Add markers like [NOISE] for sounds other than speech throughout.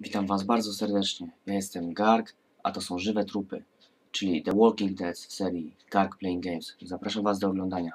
Witam Was bardzo serdecznie. Ja jestem Garg, a to są żywe trupy, czyli The Walking Dead w serii Garg Playing Games. Zapraszam Was do oglądania.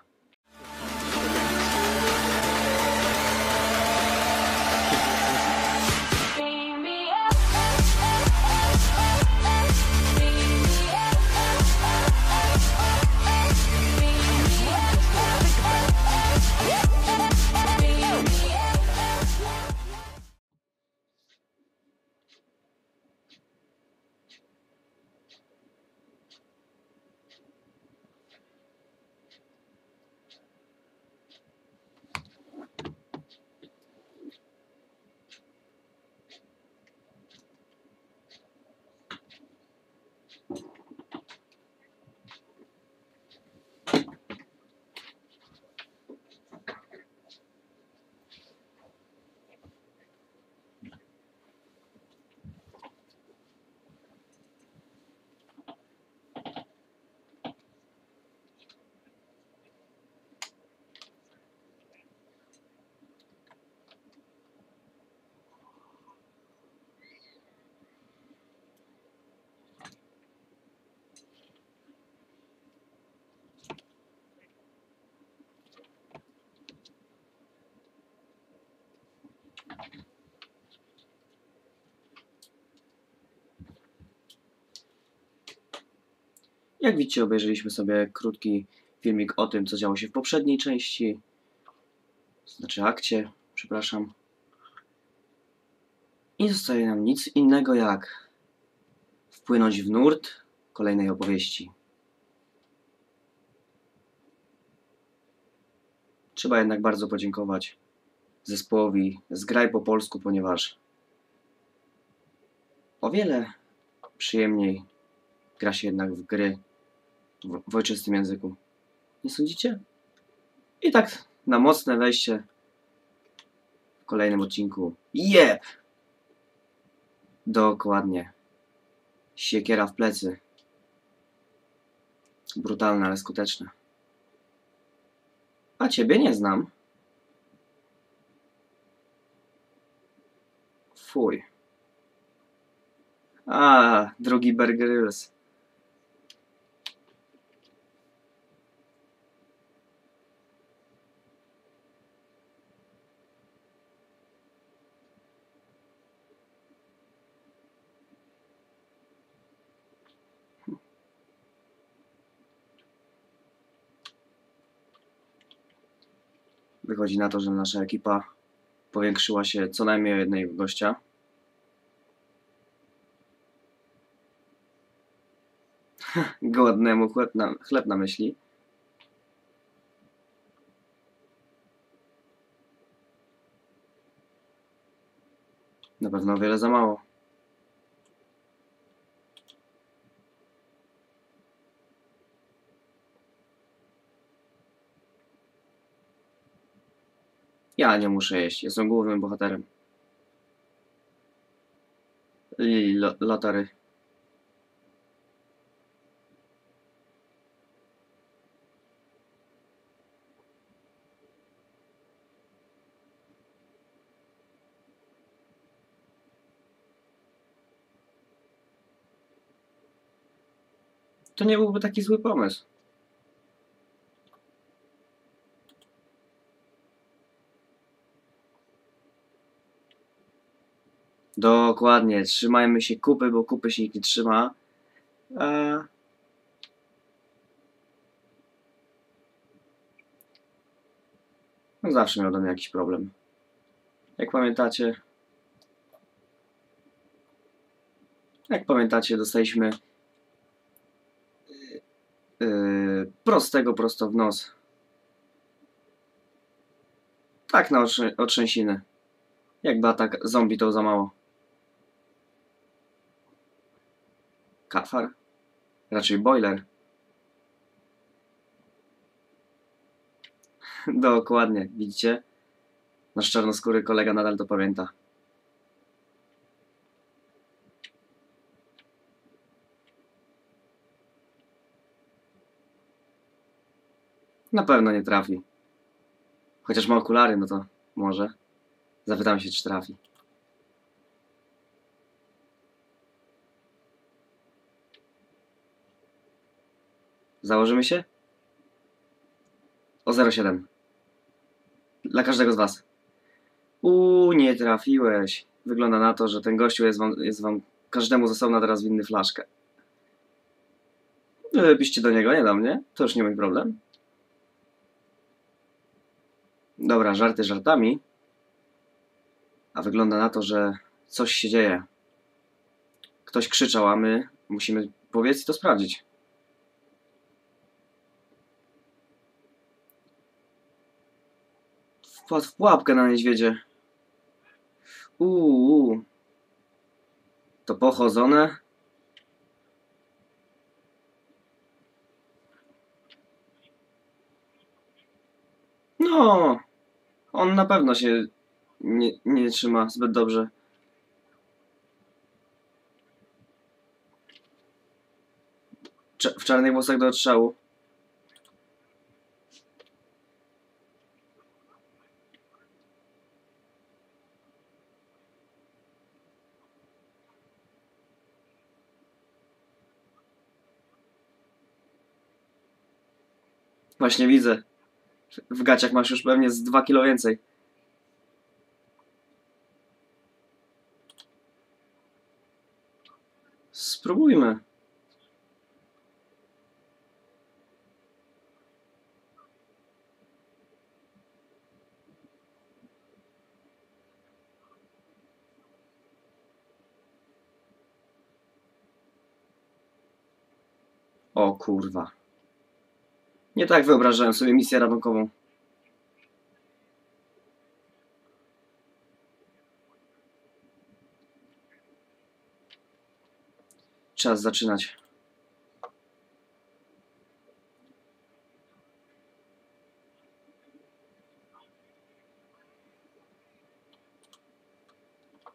Jak widzicie, obejrzeliśmy sobie krótki filmik o tym, co działo się w poprzedniej części, znaczy akcie, przepraszam. I zostaje nam nic innego jak wpłynąć w nurt kolejnej opowieści. Trzeba jednak bardzo podziękować zespołowi Zgraj po polsku, ponieważ o wiele przyjemniej gra się jednak w gry w, ojczystym języku. Nie sądzicie? I tak na mocne wejście w kolejnym odcinku. Jep! Dokładnie. Siekiera w plecy. Brutalne, ale skuteczne. A ciebie nie znam. Fuj. A, drugi Bear. Wychodzi na to, że nasza ekipa powiększyła się co najmniej o jednego gościa. [LAUGHS] Głodnemu chleb na, chleb na myśli. Na pewno o wiele za mało. Ja nie muszę jeść, jestem głównym bohaterem. Lili lo, Lotary. To nie byłby taki zły pomysł. Dokładnie, trzymajmy się kupy, bo kupy się nie trzyma. Eee... No zawsze miał jakiś problem. Jak pamiętacie... Jak pamiętacie, dostaliśmy yy, prostego prosto w nos. Tak na otrze- otrzęsiny. Jakby atak zombie to za mało. Kafar? Raczej boiler. [LAUGHS] Dokładnie, widzicie? Nasz czarnoskóry kolega nadal to pamięta. Na pewno nie trafi. Chociaż ma okulary, no to może. Zapytam się, czy trafi. Założymy się? O 0,7. Dla każdego z was. Uuu, nie trafiłeś. Wygląda na to, że ten gościu jest wam, jest wam każdemu z osobna teraz winny flaszkę. Wypiszcie do niego, nie do mnie. To już nie mój problem. Dobra, żarty żartami. A wygląda na to, że coś się dzieje. Ktoś krzyczał, a my musimy powiedz i to sprawdzić. Wpadł w pułapkę na niedźwiedzie. Uuu. To pochodzone. No, on na pewno się nie, nie trzyma zbyt dobrze. Cze- w czarnych włosach do odstrzału. Właśnie widzę. W gaciach masz już pewnie z 2 kilo więcej. Spróbujmy. O kurwa. Nie tak wyobrażałem sobie misję rabunkową. Czas zaczynać.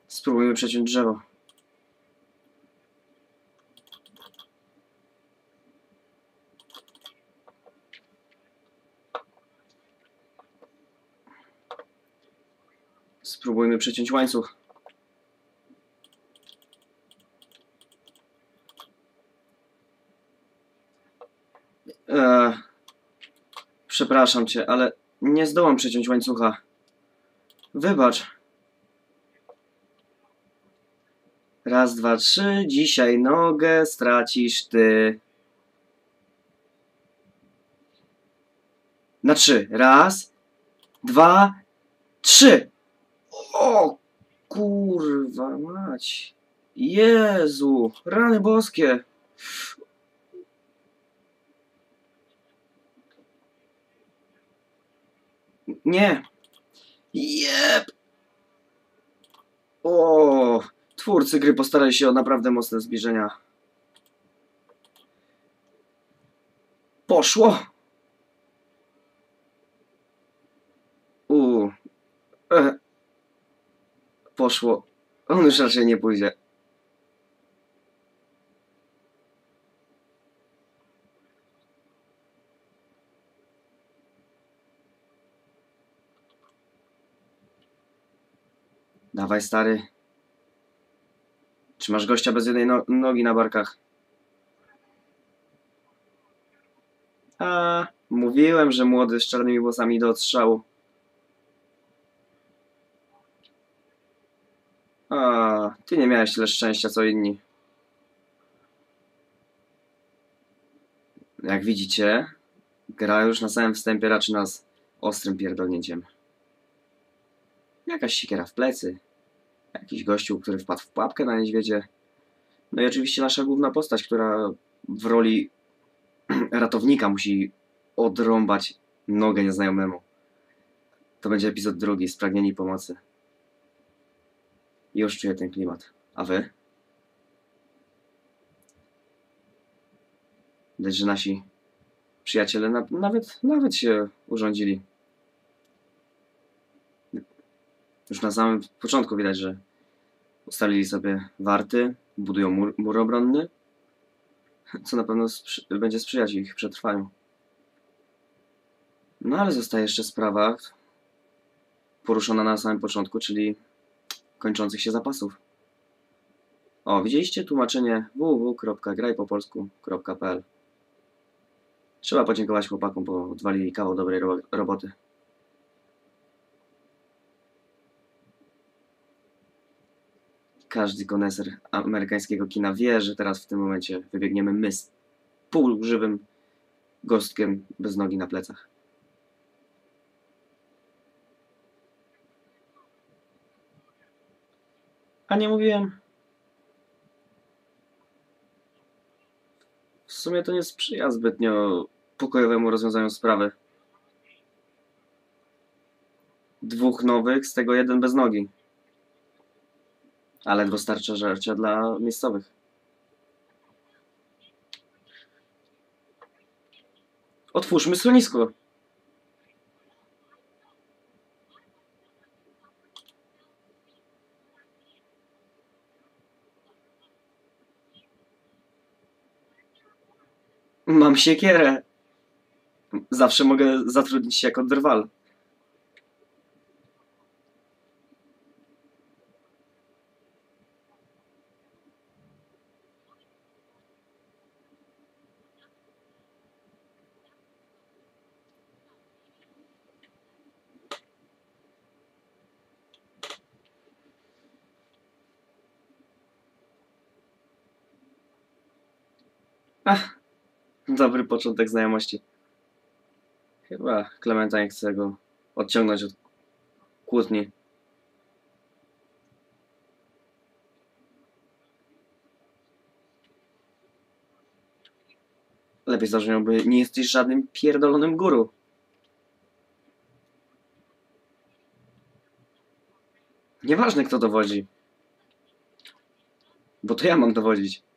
Spróbujmy przeciąć drzewo. Spróbujmy przeciąć łańcuch. Eee, przepraszam cię, ale nie zdołam przeciąć łańcucha. Wybacz. Raz, dwa, trzy. Dzisiaj nogę stracisz ty. Na trzy. Raz, dwa, trzy. O kurwa mać. Jezu, rany boskie. Nie. Jep. O, twórcy gry postarali się o naprawdę mocne zbliżenia. Poszło. U. E. Poszło. On już raczej nie pójdzie. Dawaj, stary. Czy masz gościa bez jednej no nogi na barkach? A, mówiłem, że młody z czarnymi włosami do odstrzału. A, ty nie miałeś tyle szczęścia co inni. Jak widzicie, gra już na samym wstępie raczy nas ostrym pierdolnięciem. Jakaś siekiera w plecy. Jakiś gościu, który wpadł w pułapkę na niedźwiedzie. No i oczywiście nasza główna postać, która w roli [CLEARS THROAT] ratownika musi odrąbać nogę nieznajomemu. To będzie epizod drugi, Spragnieni Pomocy. Już czuję ten klimat. A wy? Widać, że nasi przyjaciele na, nawet, nawet się urządzili. Już na samym początku widać, że ustalili sobie warty, budują mur, mur obronny, co na pewno sprzy będzie sprzyjać ich przetrwaniu. No ale zostaje jeszcze sprawa poruszona na samym początku, czyli kończących się zapasów. O, widzieliście tłumaczenie www.grajpopolsku.pl Trzeba podziękować chłopakom, bo odwalili kawał dobrej ro roboty. Każdy koneser amerykańskiego kina wie, że teraz w tym momencie wybiegniemy my z półżywym gostkiem bez nogi na plecach. A nie mówiłem. W sumie to nie sprzyja zbytnio pokojowemu rozwiązaniu sprawy. Dwóch nowych, z tego jeden bez nogi. Ale ledwo starcza żarcia dla miejscowych. Otwórzmy schronisko. Mam siekierę. Zawsze mogę zatrudnić się jako drwal. Ach, dobry początek znajomości. Chyba Clementine chce go odciągnąć od kłótni. Lepiej zabrzmiałby, nie jesteś żadnym pierdolonym guru. Nieważne kto dowodzi. Bo to ja mam dowodzić.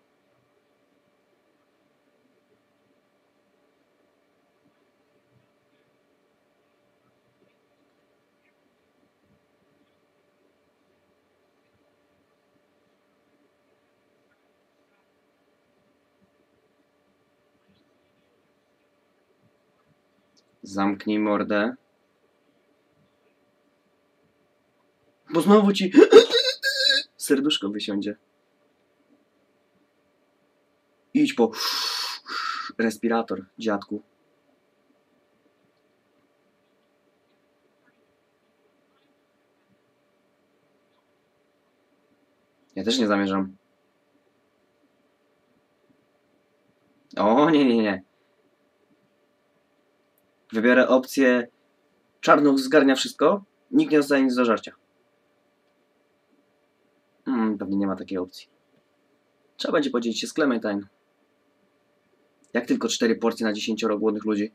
Zamknij mordę. Bo znowu ci serduszko wysiądzie. Idź po respirator, dziadku. Ja też nie zamierzam. O, nie, nie, nie. Wybiorę opcję czarnuch zgarnia wszystko, nikt nie dostaje nic do żarcia. Hmm, pewnie nie ma takiej opcji. Trzeba będzie podzielić się z Clementine. Jak tylko cztery porcje na 10 głodnych ludzi?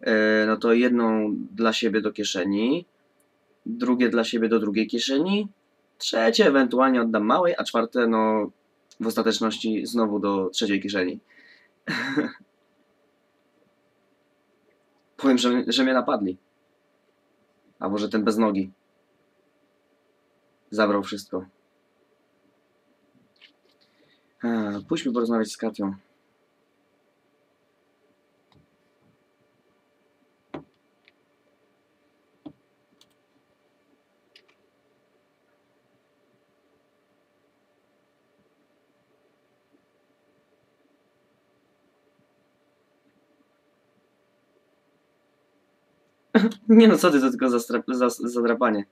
E, no to jedną dla siebie do kieszeni, drugie dla siebie do drugiej kieszeni, trzecie ewentualnie oddam małej, a czwarte no w ostateczności znowu do trzeciej kieszeni. [LAUGHS] Powiem, że, że mnie napadli. Albo że ten bez nogi. Zabrał wszystko. Pójdźmy porozmawiać z Katią. [LAUGHS] Nie no, co ty, to tylko zastra- zas- zadrapanie.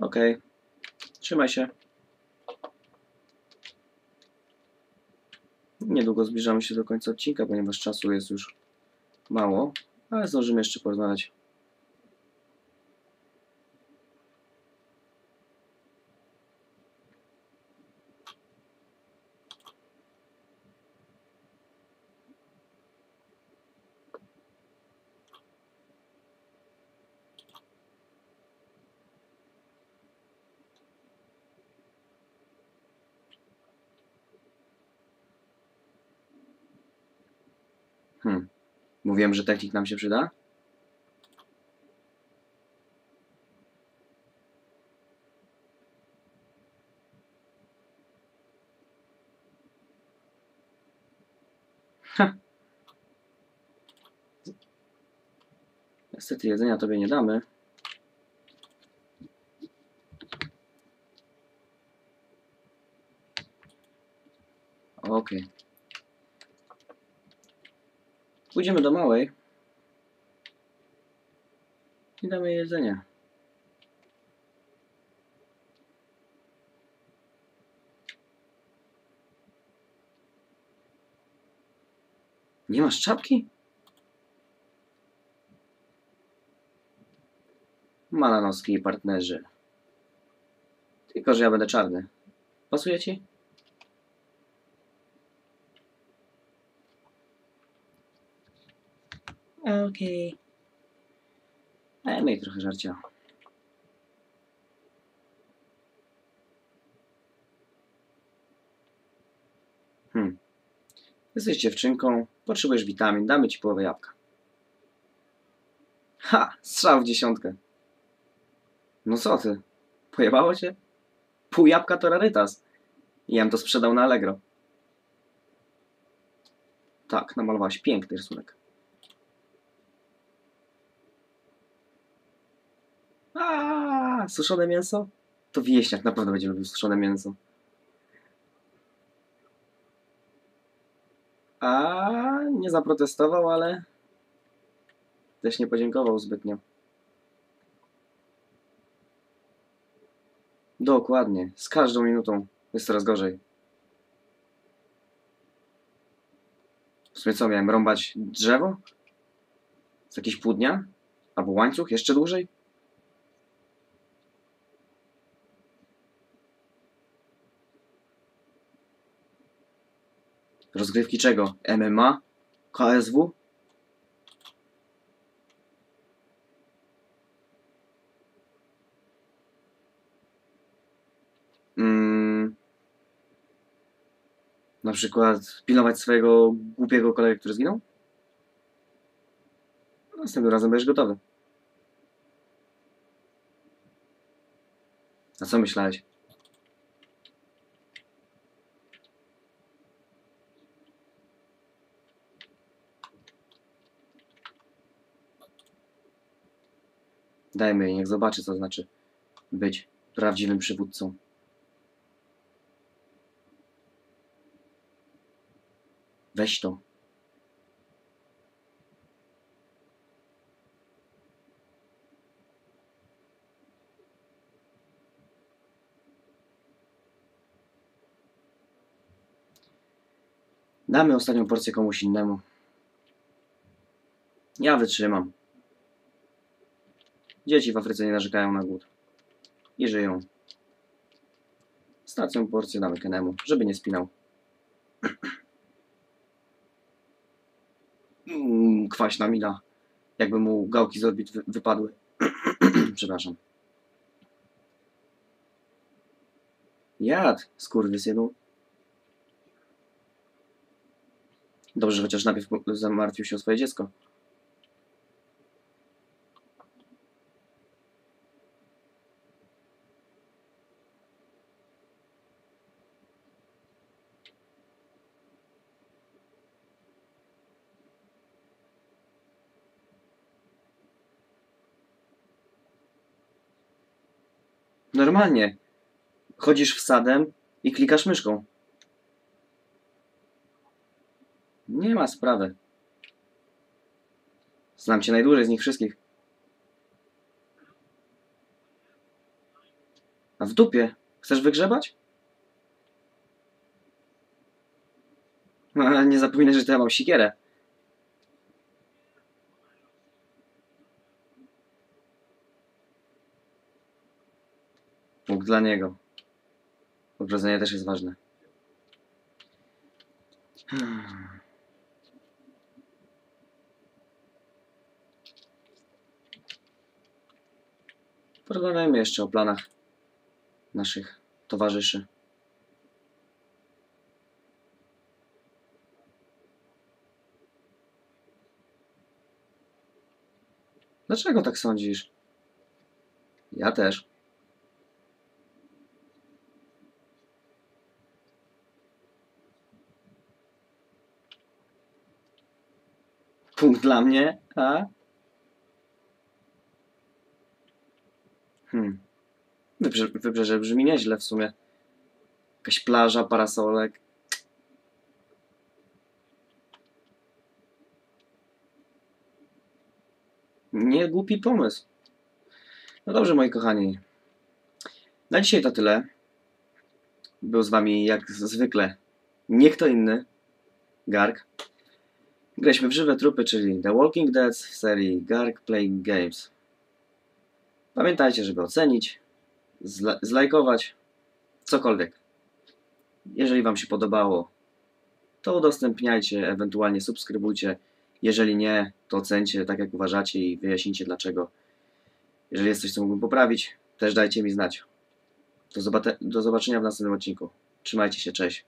Okej. Trzymaj się. Niedługo zbliżamy się do końca odcinka, ponieważ czasu jest już mało, ale zdążymy jeszcze porozmawiać. Hmm. Mówiłem, że technik nam się przyda? Ha. Niestety jedzenia tobie nie damy. Okej. Pójdziemy do małej. I damy jej jedzenie. Nie masz czapki? Malanowski partnerzy. Tylko, że ja będę czarny. Pasuje ci? Okej. Okay. Miej trochę żarcia. Hmm. Jesteś dziewczynką, potrzebujesz witamin, damy ci połowę jabłka. Ha! Strzał w dziesiątkę. No co ty? Pojebało cię? Pół jabłka to rarytas. Ja bym to sprzedał na Allegro. Tak, namalowałaś piękny rysunek. Suszone mięso? To wieśniak naprawdę będzie lubił suszone mięso. A nie zaprotestował, ale też nie podziękował zbytnio. Dokładnie. Z każdą minutą jest coraz gorzej. W sumie co, miałem rąbać drzewo? Z jakieś pół dnia? Albo łańcuch? Jeszcze dłużej? Rozgrywki czego? MMA? KSW? Mm, na przykład pilnować swojego głupiego kolegę, który zginął? Następnym razem będziesz gotowy. A co myślałeś? Dajmy jej, niech zobaczy, co znaczy być prawdziwym przywódcą. Weź to. Damy ostatnią porcję komuś innemu. Ja wytrzymam. Dzieci w Afryce nie narzekają na głód. I żyją. Stacją porcję damy Kenemu, żeby nie spinał. Mm, kwaśna mina. Jakby mu gałki z orbit wy wypadły. [CLEARS THROAT] Przepraszam. Jad, skurwysynu. Dobrze, chociaż najpierw zamartwił się o swoje dziecko. Normalnie. Chodzisz w sadem i klikasz myszką. Nie ma sprawy. Znam cię najdłużej z nich wszystkich. A w dupie? Chcesz wygrzebać? [LAUGHS] Nie zapominaj, że to ja mam sikierę. Dla niego. Ogrodzenie też jest ważne. Porozmawiajmy jeszcze o planach naszych towarzyszy. Dlaczego tak sądzisz? Ja też. Punkt dla mnie, a? Hmm. Wybrze wybrzeże brzmi nieźle w sumie. Jakaś plaża, parasolek. Nie głupi pomysł. No dobrze, moi kochani. Na dzisiaj to tyle. Był z wami jak zwykle nie kto inny, Garg. Graliśmy w żywe trupy, czyli The Walking Dead w serii Garg Playing Games. Pamiętajcie, żeby ocenić, zla zlajkować, cokolwiek. Jeżeli Wam się podobało, to udostępniajcie, ewentualnie subskrybujcie. Jeżeli nie, to ocencie tak jak uważacie i wyjaśnijcie dlaczego. Jeżeli jest coś, co mógłbym poprawić, też dajcie mi znać. Do, do zobaczenia w następnym odcinku. Trzymajcie się, cześć.